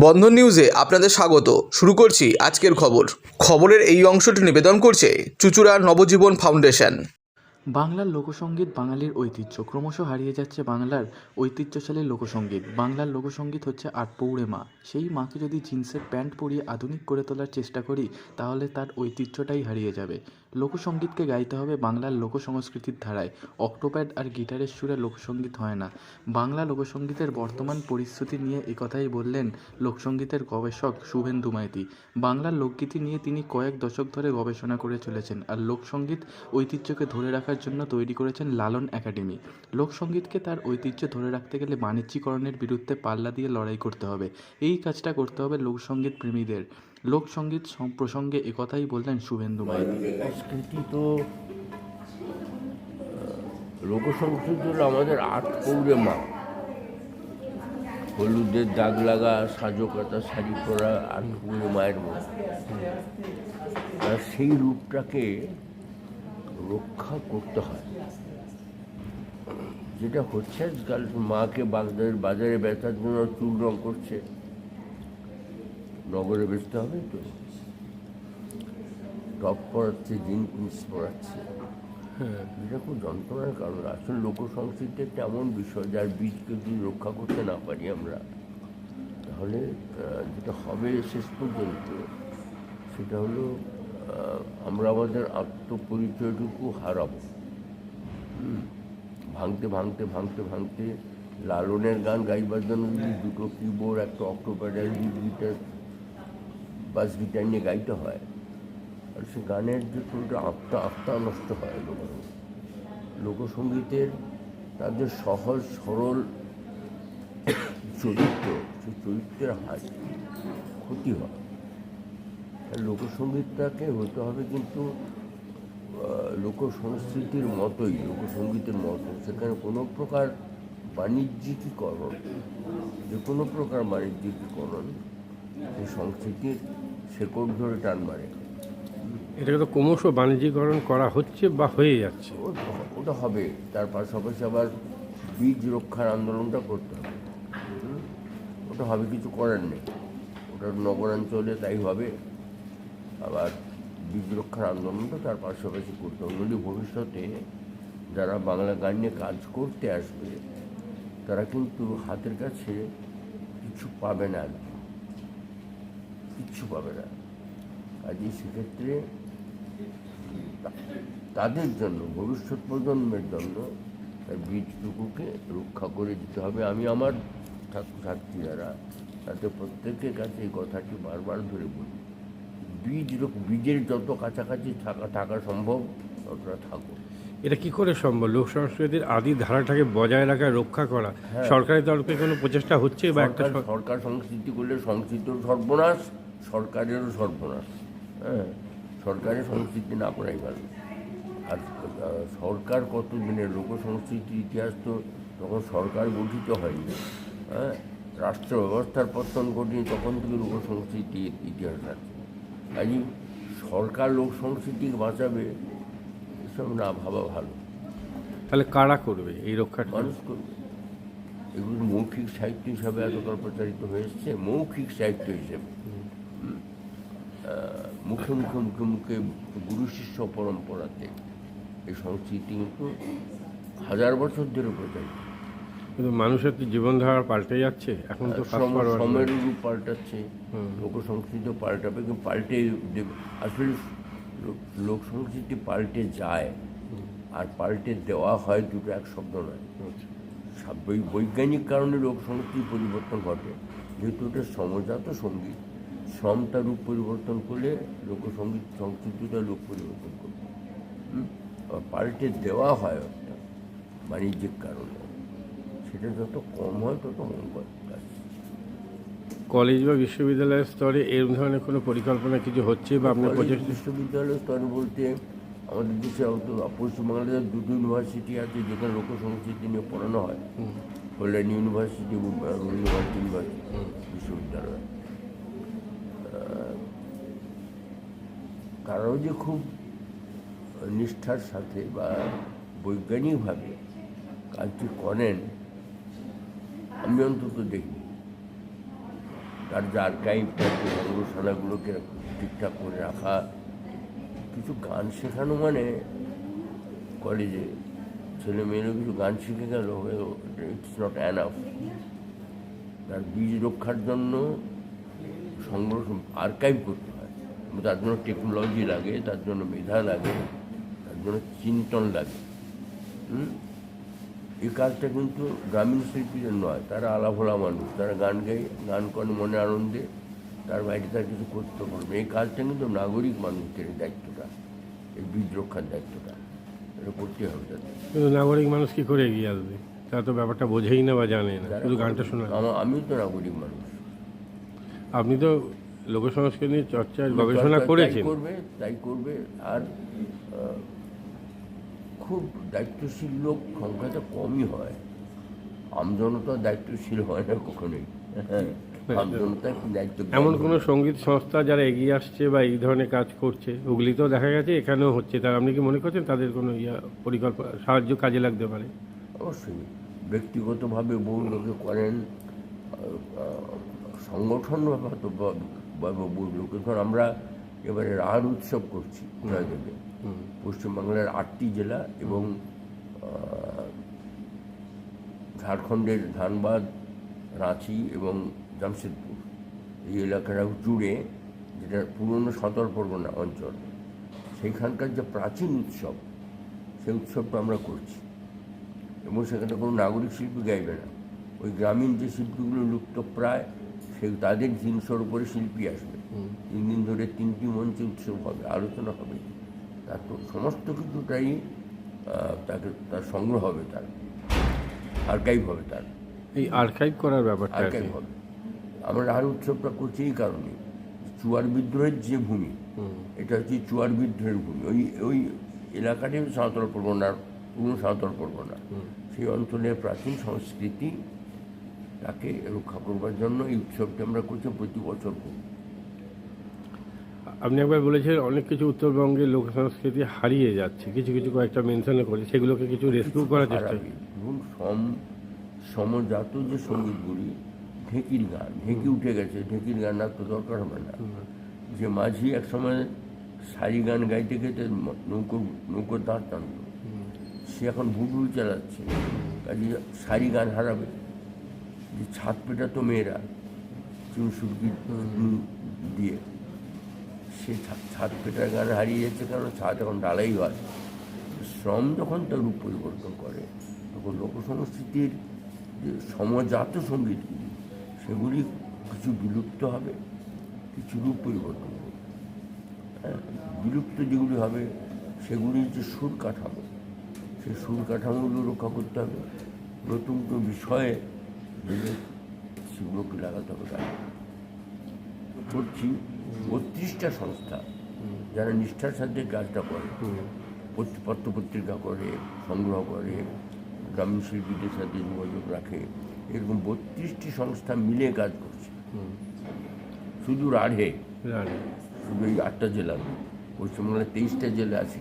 বন্ধন নিউজে আপনাদের স্বাগত। শুরু করছি আজকের খবর। খবরের এই অংশটি নিবেদন করছে চুচুড়ার নবজীবন ফাউন্ডেশন। বাংলার লোকসঙ্গীত বাঙালির ঐতিহ্য। ক্রমশ হারিয়ে যাচ্ছে বাংলার ঐতিহ্যশালী লোকসঙ্গীত বাংলার লোকসঙ্গীত হচ্ছে আটপৌড়ে মা। সেই মাকে যদি জিন্সের প্যান্ট পরিয়ে আধুনিক করে তোলার চেষ্টা করি, তাহলে তার ঐতিহ্যটাই হারিয়ে যাবে। লোকসঙ্গীতকে গাইতে হবে বাংলার লোকসংস্কৃতির ধারায়। অক্টোপ্যাড আর গিটারের সুরে লোকসঙ্গীত হয় না। বাংলা লোকসঙ্গীতের বর্তমান পরিস্থিতি নিয়ে একথাই বললেন লোকসঙ্গীতের গবেষক শুভেন্দু মাইতি। বাংলার লোকগীতি নিয়ে তিনি কয়েক দশক ধরে গবেষণা করে চলেছেন আর লোকসঙ্গীত ঐতিহ্যকে ধরে রাখার জন্য তৈরি করেছেন লালন একাডেমি। লোকসঙ্গীতকে তার ঐতিহ্য ধরে রাখতে গেলে বাণিজ্যিকরণের বিরুদ্ধে পাল্লা দিয়ে লড়াই করতে হবে। এই কাজটা করতে হবে লোকসঙ্গীত প্রেমীদের লোকসঙ্গীত প্রসঙ্গে একথাই বললেন শুভেন্দু মাইতি। সংস্কৃতি তো লোকসংস্কৃতি হলো আমাদের আট কৌড়ে মা। হলুদের দাগ লাগা সাজো কাটা শাড়ি পরা আট কৌড়ে মায়ের মতো আর সেই রূপটাকে রক্ষা করতে হয়। যেটা হচ্ছে আজকাল মাকে বাজারে বাজারে বেচার জন্য চুল রং করছে। নগরে বেচতে হবে তো? টপ পড়াচ্ছে জিন্স পড়াচ্ছে। এটা খুব যন্ত্রণার কারণ। আসলে লোক সংস্কৃতি একটা এমন বিষয় যার বীজকে যদি রক্ষা করতে না পারি আমরা তাহলে যেটা হবে শেষ পর্যন্ত সেটা হলো আমরা আমাদের আত্মপরিচয়টুকু হারাবো। ভাঙতে ভাঙতে ভাঙতে ভাঙতে লালনের গান গাইবার জন্য যদি দুটো কিবোর্ড একটা অক্টোপ্যাডাল গিটার বাস গিটার নিয়ে গাইতে হয়। আর সে গানের যে পুরোটা আত্মা আত্মা নষ্ট হয় লোক লোকসঙ্গীতের তাদের সহজ, সরল চরিত্র, সেই চরিত্রের হাত ক্ষতি হয়। লোকসঙ্গীতটাকে হতে হবে কিন্তু লোকসংস্কৃতির মতোই, লোকসঙ্গীতের মতো। সেখানে কোনো প্রকার বাণিজ্যিকীকরণ, যে কোনো প্রকার বাণিজ্যিকীকরণ এই সংস্কৃতির শেকড় ধরে টান মারে। এটাকে তো ক্রমশ বাণিজ্যিকরণ করা হচ্ছে বা হয়ে যাচ্ছে। ওটা হবে। তার পাশাপাশি আবার বীজ রক্ষার আন্দোলনটা করতে হবে। ওটা হবে কিছু করার নেই। ওটা নগরাঞ্চলে তাই হবে। আবার বীজ রক্ষার আন্দোলনটা তার পাশাপাশি করতে হবে। নদী ভবিষ্যতে যারা বাংলা গান নিয়ে কাজ করতে আসবে তারা কিন্তু হাতের কাছে কিছু পাবে না একদম। কিচ্ছু পাবে না। কাজে সেক্ষেত্রে তাদের জন্য ভবিষ্যৎ প্রজন্মের জন্য তার বীজটুকুকে রক্ষা করে দিতে হবে। আমি আমার ছাত্রছাত্রী যারা তাতে প্রত্যেকের কাছে এই কথাটি বারবার ধরে বলি বীজ বীজের যত কাছাকাছি থাকা থাকা সম্ভব ততটা থাকো এটা কি করে সম্ভব? লোক সংস্কৃতির আদি ধারাটাকে বজায় রাখা রক্ষা করা। সরকারের তরফে কোনো প্রচেষ্টা হচ্ছে বা একটা সরকার সরকার সংস্কৃতি করলে সংস্কৃতির সর্বনাশ। সরকারেরও সর্বনাশ। হ্যাঁ সরকারের সংস্কৃতি না করাই ভালো। আর সরকার কত দিনের লোক সংস্কৃতির ইতিহাস তো তখন সরকার গঠিত হয়নি। হ্যাঁ রাষ্ট্র ব্যবস্থার পতন ঘটেনি তখন থেকে লোক সংস্কৃতির ইতিহাস আছে। কাজে সরকার লোক সংস্কৃতিকে বাঁচাবে এসব না ভাবা ভালো। তাহলে কারা করবে এই রক্ষা মানুষ করবে। এগুলো মৌখিক সাহিত্য হিসাবে এতকাল প্রচারিত হয়ে এসছে মৌখিক সাহিত্য হিসেবে। মুখে মুখে মুখে মুখে গুরু শিষ্য পরম্পরাতে এই সংস্কৃতি কিন্তু হাজার বছর ধরে প্রচারিত কিন্তু মানুষের তো জীবনধারা পাল্টে যাচ্ছে এখন তো সময়ের রূপ পাল্টাচ্ছে লোক সংস্কৃতি পাল্টাবে কিন্তু পাল্টে দেবে আসলে লোক- সংস্কৃতি পাল্টে যায় আর পাল্টে দেওয়া হয় দুটো এক শব্দ নয়। সব বৈ- বৈজ্ঞানিক কারণে লোক সংস্কৃতি পরিবর্তন ঘটে যেহেতু এটা সমজাত সংগীত শ্রমটা রূপ পরিবর্তন করলে লোকসঙ্গীত সংস্কৃতিটা লোক পরিবর্তন করবে? আবার পাল্টে দেওয়া হয় একটা বাণিজ্যিক কারণে। সেটা যত কম হয় তত মঙ্গল কলেজ বা বিশ্ববিদ্যালয়ের স্তরে এরকম ধরনের কোনো পরিকল্পনা কিছু হচ্ছে বা আপনার কলেজ, প্রচেষ্টা বিশ্ববিদ্যালয় স্তরে বলতে আমাদের দেশে হয়তো পশ্চিমবাংলাদেশের দুটো ইউনিভার্সিটি আছে যেখানে লোক সংস্কৃতি নিয়ে পড়ানো হয়। কল্যাণ ইউনিভার্সিটি এবং ইউনিভার্সিটি বিশ্ববিদ্যালয়। তারাও যে খুব নিষ্ঠার সাথে বা বৈজ্ঞানিকভাবে কাজটি করেন, আমি অন্তত দেখি তার যে আর্কাইভ সংগ্রহশালাগুলোকে ঠিকঠাক করে রাখা, কিছু গান শেখানো মানে কলেজে ছেলে মেয়েরা কিছু গান শিখে গেল ইটস নট অ্যান অ্যানাফ তার বীজ রক্ষার জন্য সংগ্রহ আর্কাইভ করতে তার জন্য টেকনোলজি লাগে তার জন্য মেধা লাগে তার জন্য চিন্তন লাগে? এই কাজটা কিন্তু গ্রামীণ শিল্পীদের নয় তারা আলাভোলা মানুষ। তারা গান গায় গান করে মনে আনন্দে তার বাইরে তার কিছু করতে পারবে এই কাজটা কিন্তু নাগরিক মানুষদের দায়িত্বটা এই বীজ রক্ষার দায়িত্বটা। এটা করতে হবে তাদের। কিন্তু নাগরিক মানুষ কি করে এগিয়ে আসবে? তারা তো ব্যাপারটা বোঝেই না বা জানে না শুধু গানটা শোনা আমিও তো নাগরিক মানুষ। আপনি তো লোকসংস্কৃতি নিয়ে চর্চার গবেষণা তাই করেছেন। করবে তাই করবে। আর খুব দায়িত্বশীল লোক সংখ্যাটা কমই হয়। আমজনতা দায়িত্বশীল হয় না কখনোই। হ্যাঁ, এমন কোনো সংগীত সংস্থা যারা এগিয়ে আসছে বা এই ধরনের কাজ করছে ওগুলিতেও দেখা গেছে এখানেও হচ্ছে। তার আপনি কি মনে করছেন তাদের কোনো ইয়া পরিকল্পনা সাহায্য কাজে লাগতে পারে? অবশ্যই। ব্যক্তিগতভাবে বহু লোকে করেন। আহ, ধর আমরা এবারে রাহার উৎসব করছি জয়দেবে পশ্চিমবাংলার আটটি জেলা এবং ঝাড়খণ্ডের ধানবাদ, রাঁচি এবং জামশেদপুর। এই এলাকাটা জুড়ে যেটা পুরনো সদর পরগনা অঞ্চল, সেইখানকার যে প্রাচীন উৎসব, সেই উৎসবটা আমরা করছি। এবং সেখানে কোনো নাগরিক শিল্পী গাইবে না। ওই গ্রামীণ যে শিল্পীগুলো লুপ্ত সে তাদের জিনিসের উপরে শিল্পী আসবে। তিন দিন ধরে তিনটি মঞ্চে উৎসব হবে আলোচনা হবে। তার তো সমস্ত কিছুটাই তাকে তার সংগ্রহ হবে তার আর্কাইভ হবে তার। এই আর্কাইভ করার ব্যাপারটা আর আর্কাইভ হবে। আমরা আর উৎসবটা করছি এই কারণে চুয়ার বিদ্রোহের যে ভূমি এটা হচ্ছে চুয়ার বিদ্রোহের ভূমি। ওই ওই এলাকাটাই সাঁওতাল পরগনার পুরনো সাঁওতাল পরগনা। সেই অঞ্চলের প্রাচীন সংস্কৃতি তাকে রক্ষা করবার জন্য এই উৎসবটি আমরা করছি প্রতি বছর করি। আপনি একবার বলেছেন অনেক কিছু উত্তরবঙ্গের লোক সংস্কৃতি হারিয়ে যাচ্ছে। কিছু কিছু কয়েকটা মেনশন করে সেগুলোকে কিছু রেস্কিউ করার চেষ্টা ধরুন সম সমজাত যে সঙ্গীতগুলি ঢেঁকির গান ঢেঁকি উঠে গেছে ঢেঁকির গান আর তো দরকার হবে না। যে মাঝি এক সময় সারি গান গাইতে গাইতে নৌকো নৌকোর দাঁড় টানতো সে এখন ভুটুল চালাচ্ছে। কাজে সারি গান হারাবে। যে ছাদ পেটাতো মেয়েরা চুন সুরকি দিয়ে। সে ছাদ পেটার গান হারিয়ে যাচ্ছে কারণ ছাদ এখন ডালাই হয়। শ্রম যখন তার রূপ পরিবর্তন করে তখন লোকসংস্কৃতির যে সমজাত সঙ্গীতগুলি সেগুলি কিছু বিলুপ্ত হবে কিছু রূপ পরিবর্তন হবে। হ্যাঁ, বিলুপ্ত যেগুলি হবে সেগুলির যে সুর কাঠামো। সেই সুর কাঠামোগুলো রক্ষা করতে হবে। নতুন বিষয়ে সেগুলোকে লাগাতে হবে। করছি বত্রিশটা সংস্থা যারা নিষ্ঠার সাথে কাজটা করে পত্র- পত্রপত্রিকা করে সংগ্রহ করে গ্রামীণ শিল্পীদের সাথে যোগাযোগ রাখে এরকম বত্রিশটি সংস্থা মিলে কাজ করছে। শুধু রাঢ়ে শুধু এই আটটা জেলা নয়। পশ্চিমবাংলার তেইশটা জেলা আছে।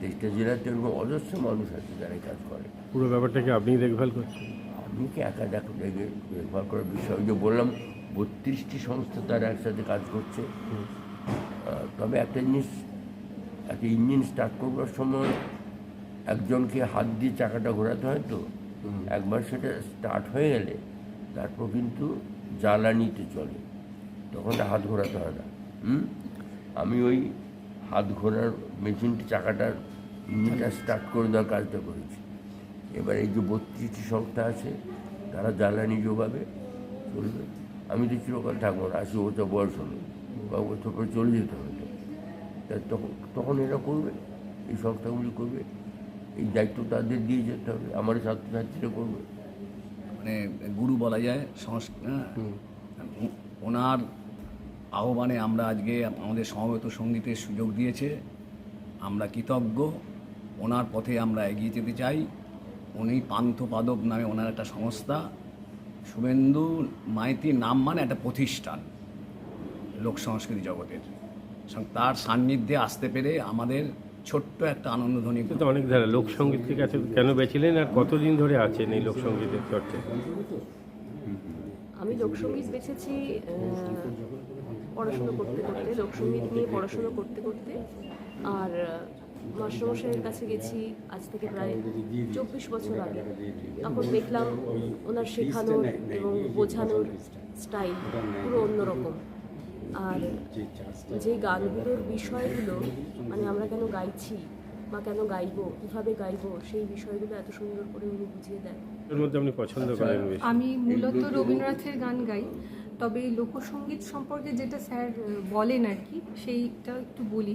তেইশটা জেলাতে এরকম অজস্র মানুষ আছে যারা কাজ করে। পুরো ব্যাপারটাকে আপনি দেখভাল করছেন? আমি একা দেখো দেখভাল করার বিষয়। যে বললাম বত্রিশটি সংস্থা তারা একসাথে কাজ করছে। তবে একটা জিনিস একটা ইঞ্জিন স্টার্ট করবার সময় একজনকে হাত দিয়ে চাকাটা ঘোরাতে হয় তো একবার সেটা স্টার্ট হয়ে গেলে তারপর কিন্তু জ্বালানিতে চলে। তখন হাত ঘোরাতে হয় না। হুম? আমি ওই হাত ঘোরার মেশিনটি চাকাটার ইঞ্জিনটা স্টার্ট করে দেওয়ার কাজটা করেছি। এবার এই যে বত্রিশটি সংস্থা আছে তারা জ্বালানি যোগাবে চলবে। আমি তো চিরকাল থাকব না আশি বছর বয়স হলো। বা বছর পরে চলে যেতে হবে তো। তখন তখন এরা করবে এই সংস্থাগুলি করবে। এই দায়িত্ব তাদের দিয়ে যেতে হবে আমার ছাত্রছাত্রীরা করবে। মানে গুরু বলা যায় সংস্কৃত ওনার আহ্বানে আমরা আজকে আমাদের সমবেত সঙ্গীতের সুযোগ দিয়েছে। আমরা কৃতজ্ঞ ওনার পথে আমরা এগিয়ে যেতে চাই। উনি পান্থ পাদক নামে ওনার একটা সংস্থা। শুভেন্দু মাইতির নাম মানে একটা প্রতিষ্ঠান লোক সংস্কৃতি জগতের। তার সান্নিধ্যে আসতে পেরে আমাদের ছোট্ট একটা আনন্দধ্বনি। এটা তো অনেক ধারা লোকসঙ্গীতের কাছে কেন বেছিলেন আর কতদিন ধরে আছেন এই লোকসঙ্গীতের চর্চায় আমি লোকসঙ্গীত বেছেছি পড়াশুনো করতে করতে লোকসঙ্গীত নিয়ে পড়াশুনো করতে করতে। আর মাস্টারমশাইয়ের কাছে গেছি। আজ থেকে প্রায় চব্বিশ বছর আগে। তখন দেখলাম ওনার শেখানোর এবং বোঝানোর স্টাইল পুরো অন্যরকম। আর যে গানগুলোর বিষয়গুলো মানে আমরা কেন গাইছি বা কেন গাইবো কীভাবে গাইবো সেই বিষয়গুলো এত সুন্দর করে উনি বুঝিয়ে দেন। এর মধ্যে আপনি পছন্দ করেন আমি মূলত রবীন্দ্রনাথের গান গাই। তবে লোকসঙ্গীত সম্পর্কে যেটা স্যার বলেন আর কি সেইটা একটু বলি।